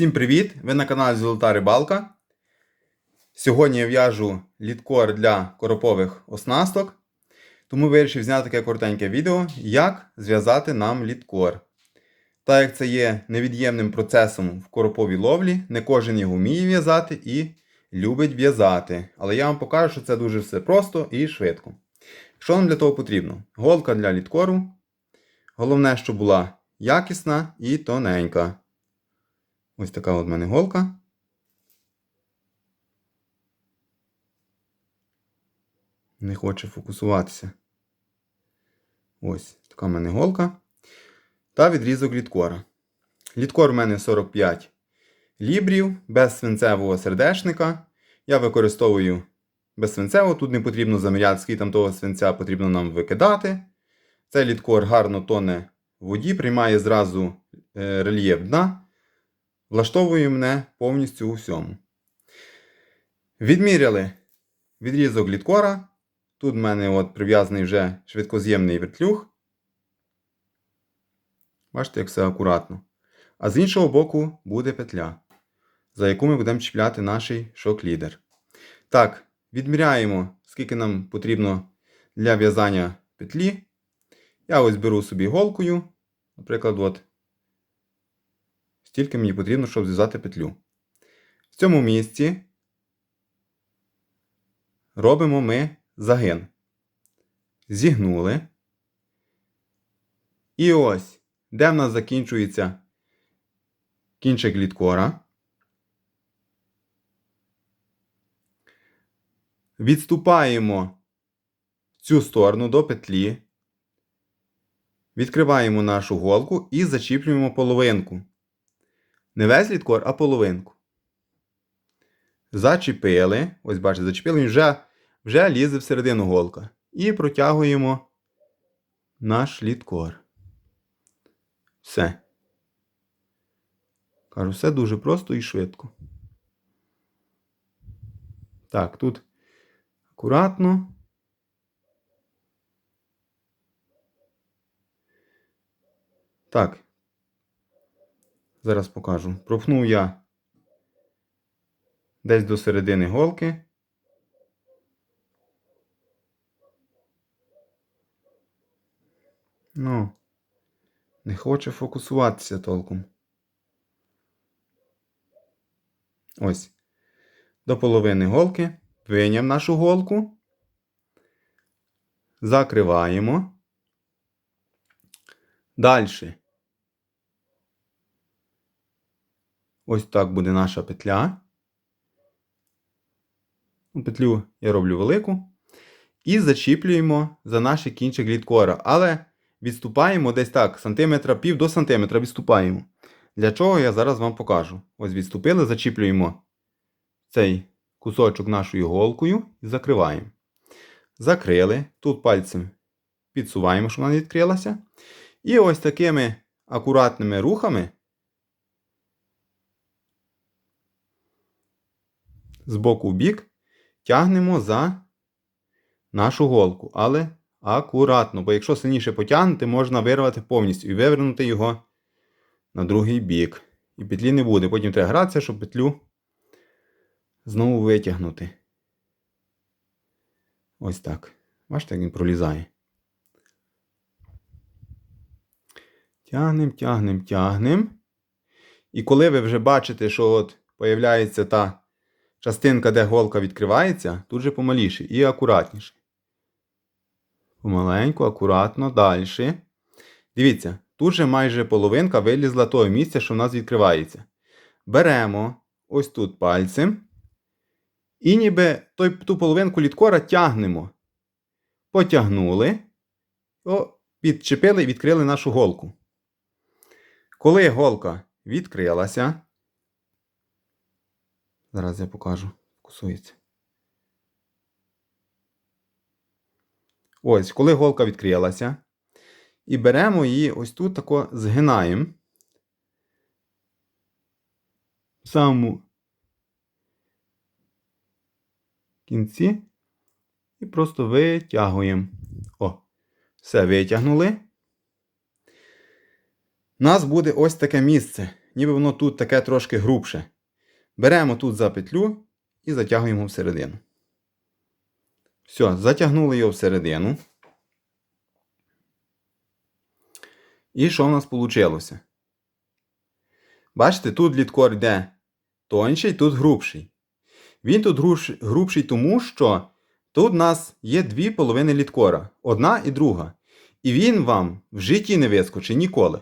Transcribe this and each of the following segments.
Всім привіт! Ви на каналі Золота Рибалка. Сьогодні я в'яжу літкор для коропових оснасток. Тому вирішив зняти таке коротеньке відео, як зв'язати нам літкор. Так як це є невід'ємним процесом в короповій ловлі, не кожен його вміє в'язати і любить в'язати. Але я вам покажу, що це дуже все просто і швидко. Що нам для того потрібно? Голка для літкору. Головне, щоб була якісна і тоненька. Ось така от в мене голка. Не хоче фокусуватися. Ось така в мене голка. Та відрізок літкора. Літкор у мене 45 лібрів без свинцевого сердечника. Я використовую без свинцевого. Тут не потрібно заміряти, скільки там того свинця потрібно нам викидати. Цей літкор гарно тоне в воді, приймає зразу е, рельєф дна влаштовує мене повністю у всьому. Відміряли відрізок літкора. Тут в мене от прив'язаний вже швидкоз'ємний вертлюг. Бачите, як все акуратно. А з іншого боку буде петля, за яку ми будемо чіпляти наш шок-лідер. Так, відміряємо, скільки нам потрібно для в'язання петлі. Я ось беру собі голкою. Наприклад, от Стільки мені потрібно, щоб зв'язати петлю. В цьому місці робимо ми загин. Зігнули. І ось, де в нас закінчується кінчик літкора. Відступаємо в цю сторону до петлі. Відкриваємо нашу голку і зачіплюємо половинку. Не весь літкор, а половинку. Зачепили. Ось бачите, зачепили, він вже, вже лізе всередину голка. І протягуємо наш літкор. Все. Кажу, все дуже просто і швидко. Так, тут акуратно. Так, Зараз покажу. Пропнув я десь до середини голки. Ну, не хоче фокусуватися толком. Ось. До половини голки. Виняв нашу голку. Закриваємо. Далі. Ось так буде наша петля. Петлю я роблю велику. І зачіплюємо за наш кінчик літкора. Але відступаємо десь так, сантиметра, пів до сантиметра відступаємо. Для чого я зараз вам покажу. Ось відступили, зачіплюємо цей кусочок нашою голкою і закриваємо. Закрили. Тут пальцем підсуваємо, щоб вона відкрилася. І ось такими акуратними рухами. З боку в бік тягнемо за нашу голку. Але акуратно, бо якщо сильніше потягнути, можна вирвати повністю і вивернути його на другий бік. І петлі не буде. Потім треба гратися, щоб петлю знову витягнути. Ось так. Бачите, як він пролізає. Тягнем, тягнем, тягнем. І коли ви вже бачите, що от появляється та частинка, де голка відкривається, тут же помаліше і акуратніше. Помаленьку, акуратно, далі. Дивіться, тут же майже половинка вилізла того місця, що в нас відкривається. Беремо ось тут пальцем. І ніби той, ту половинку літкора тягнемо. Потягнули, о, підчепили і відкрили нашу голку. Коли голка відкрилася, Зараз я покажу. Кусується. Ось, коли голка відкрилася. І беремо її ось тут тако згинаємо. В самому кінці. І просто витягуємо. О, все витягнули. У нас буде ось таке місце. ніби воно тут таке трошки грубше. Беремо тут за петлю і затягуємо всередину. Все, затягнули його всередину. І що в нас вийшло? Бачите, тут літкор йде тонший, тут грубший. Він тут грубший тому, що тут у нас є дві половини літкора, одна і друга. І він вам в житті не вискочить ніколи.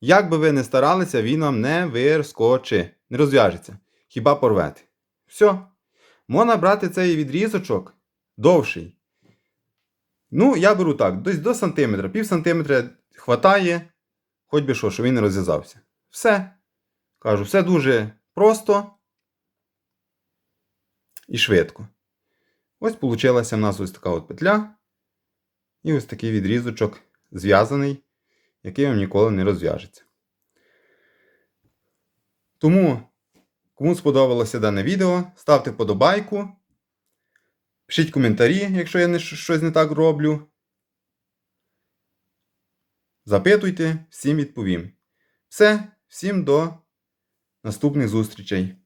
Як би ви не старалися, він вам не вискочить, не розв'яжеться. Хіба порвете. Все. Можна брати цей відрізочок довший. Ну, я беру так, десь до сантиметра. Пів сантиметра хватає, хоч би що, щоб він не розв'язався. Все. Кажу, все дуже просто і швидко. Ось получилася в нас ось така от петля. І ось такий відрізочок зв'язаний, який вам ніколи не розв'яжеться. Тому, кому сподобалося дане відео, ставте вподобайку. Пишіть коментарі, якщо я не, щось не так роблю. Запитуйте, всім відповім. Все, всім до наступних зустрічей.